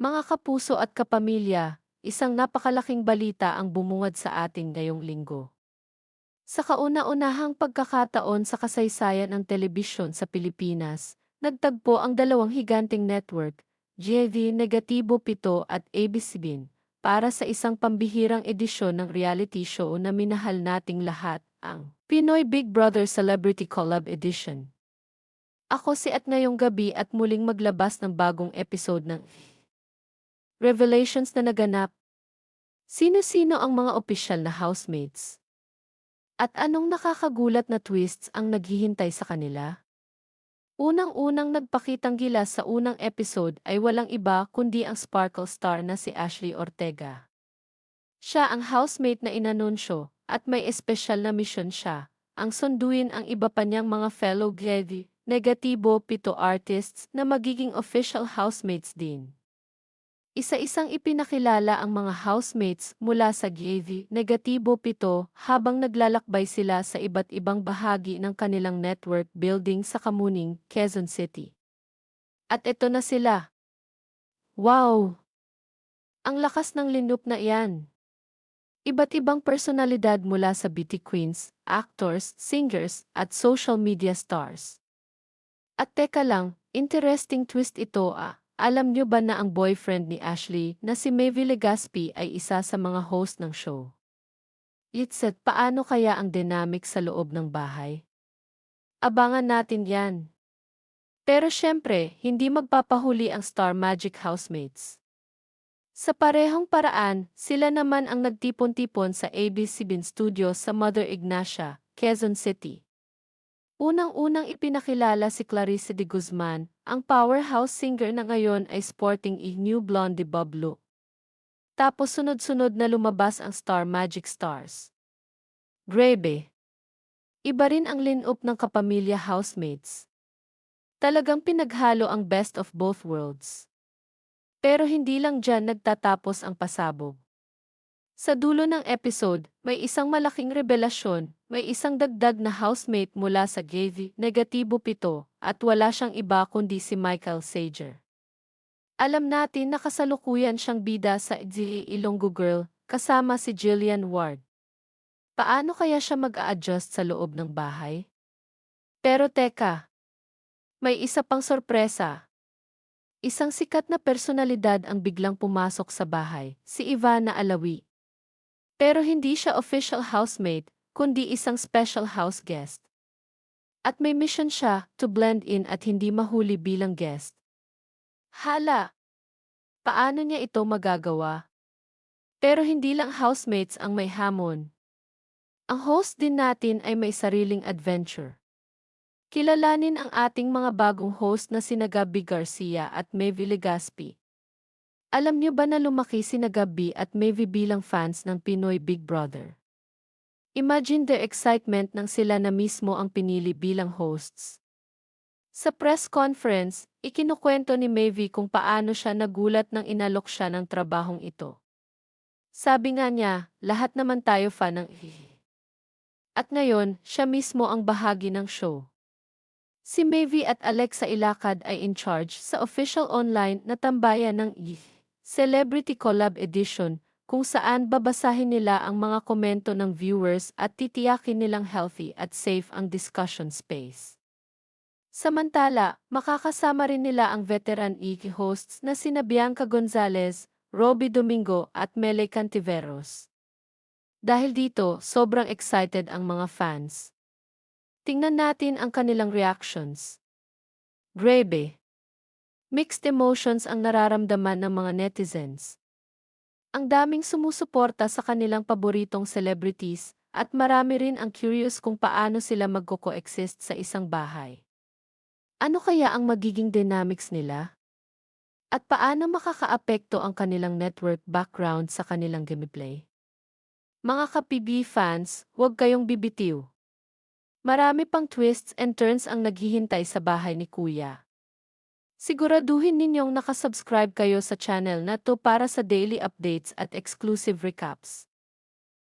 Mga kapuso at kapamilya, isang napakalaking balita ang bumungad sa atin ngayong linggo. Sa kauna-unahang pagkakataon sa kasaysayan ng telebisyon sa Pilipinas, nagtagpo ang dalawang higanting network, GV Negatibo 7 at ABCBIN, para sa isang pambihirang edisyon ng reality show na minahal nating lahat, ang Pinoy Big Brother Celebrity Collab Edition. Ako si at ngayong gabi at muling maglabas ng bagong episode ng Revelations na naganap. Sino-sino ang mga opisyal na housemates? At anong nakakagulat na twists ang naghihintay sa kanila? Unang-unang nagpakitang gilas sa unang episode ay walang iba kundi ang sparkle star na si Ashley Ortega. Siya ang housemate na inanunsyo at may espesyal na misyon siya, ang sunduin ang iba pa niyang mga fellow Glady, negatibo pito artists na magiging official housemates din. Isa-isang ipinakilala ang mga housemates mula sa GAV Negatibo 7 habang naglalakbay sila sa iba't ibang bahagi ng kanilang network building sa Kamuning, Quezon City. At ito na sila. Wow! Ang lakas ng linup na iyan. Iba't ibang personalidad mula sa beauty queens, actors, singers, at social media stars. At teka lang, interesting twist ito ah. Alam niyo ba na ang boyfriend ni Ashley na si Maeve Legaspi ay isa sa mga host ng show? Itset, paano kaya ang dynamic sa loob ng bahay? Abangan natin yan. Pero syempre, hindi magpapahuli ang Star Magic housemates. Sa parehong paraan, sila naman ang nagtipon-tipon sa ABC-CBN Studio sa Mother Ignacia, Quezon City. Unang-unang ipinakilala si Clarice de Guzman, ang powerhouse singer na ngayon ay sporting a new blonde bob look. Tapos sunod-sunod na lumabas ang Star Magic Stars. Grebe. Iba rin ang line-up ng kapamilya housemates. Talagang pinaghalo ang best of both worlds. Pero hindi lang dyan nagtatapos ang pasabog. Sa dulo ng episode, may isang malaking revelasyon, may isang dagdag na housemate mula sa Gavi, negatibo pito, at wala siyang iba kundi si Michael Sager. Alam natin na kasalukuyan siyang bida sa The Ilonggo Girl, kasama si Jillian Ward. Paano kaya siya mag-a-adjust sa loob ng bahay? Pero teka, may isa pang sorpresa. Isang sikat na personalidad ang biglang pumasok sa bahay, si Ivana Alawi. Pero hindi siya official housemate, kundi isang special house guest. At may mission siya to blend in at hindi mahuli bilang guest. Hala! Paano niya ito magagawa? Pero hindi lang housemates ang may hamon. Ang host din natin ay may sariling adventure. Kilalanin ang ating mga bagong host na sina Gabby Garcia at Maeve Legaspi. Alam niyo ba na lumaki si Gabi at Mavi bilang fans ng Pinoy Big Brother? Imagine the excitement nang sila na mismo ang pinili bilang hosts. Sa press conference, ikinukwento ni Mavi kung paano siya nagulat nang inalok siya ng trabahong ito. Sabi nga niya, lahat naman tayo fan ng At ngayon, siya mismo ang bahagi ng show. Si Mavi at Alexa Ilacad ay in charge sa official online na tambayan ng Celebrity Collab Edition, kung saan babasahin nila ang mga komento ng viewers at titiyakin nilang healthy at safe ang discussion space. Samantala, makakasama rin nila ang veteran EK hosts na sina Bianca Gonzalez, Robbie Domingo at Mele Cantiveros. Dahil dito, sobrang excited ang mga fans. Tingnan natin ang kanilang reactions. Grebe Mixed emotions ang nararamdaman ng mga netizens. Ang daming sumusuporta sa kanilang paboritong celebrities, at marami rin ang curious kung paano sila magko-coexist sa isang bahay. Ano kaya ang magiging dynamics nila? At paano makakaapekto ang kanilang network background sa kanilang gameplay? Mga ka-PB fans, huwag kayong bibitiw. Marami pang twists and turns ang naghihintay sa bahay ni Kuya. Siguraduhin ninyong nakasubscribe kayo sa channel na to para sa daily updates at exclusive recaps.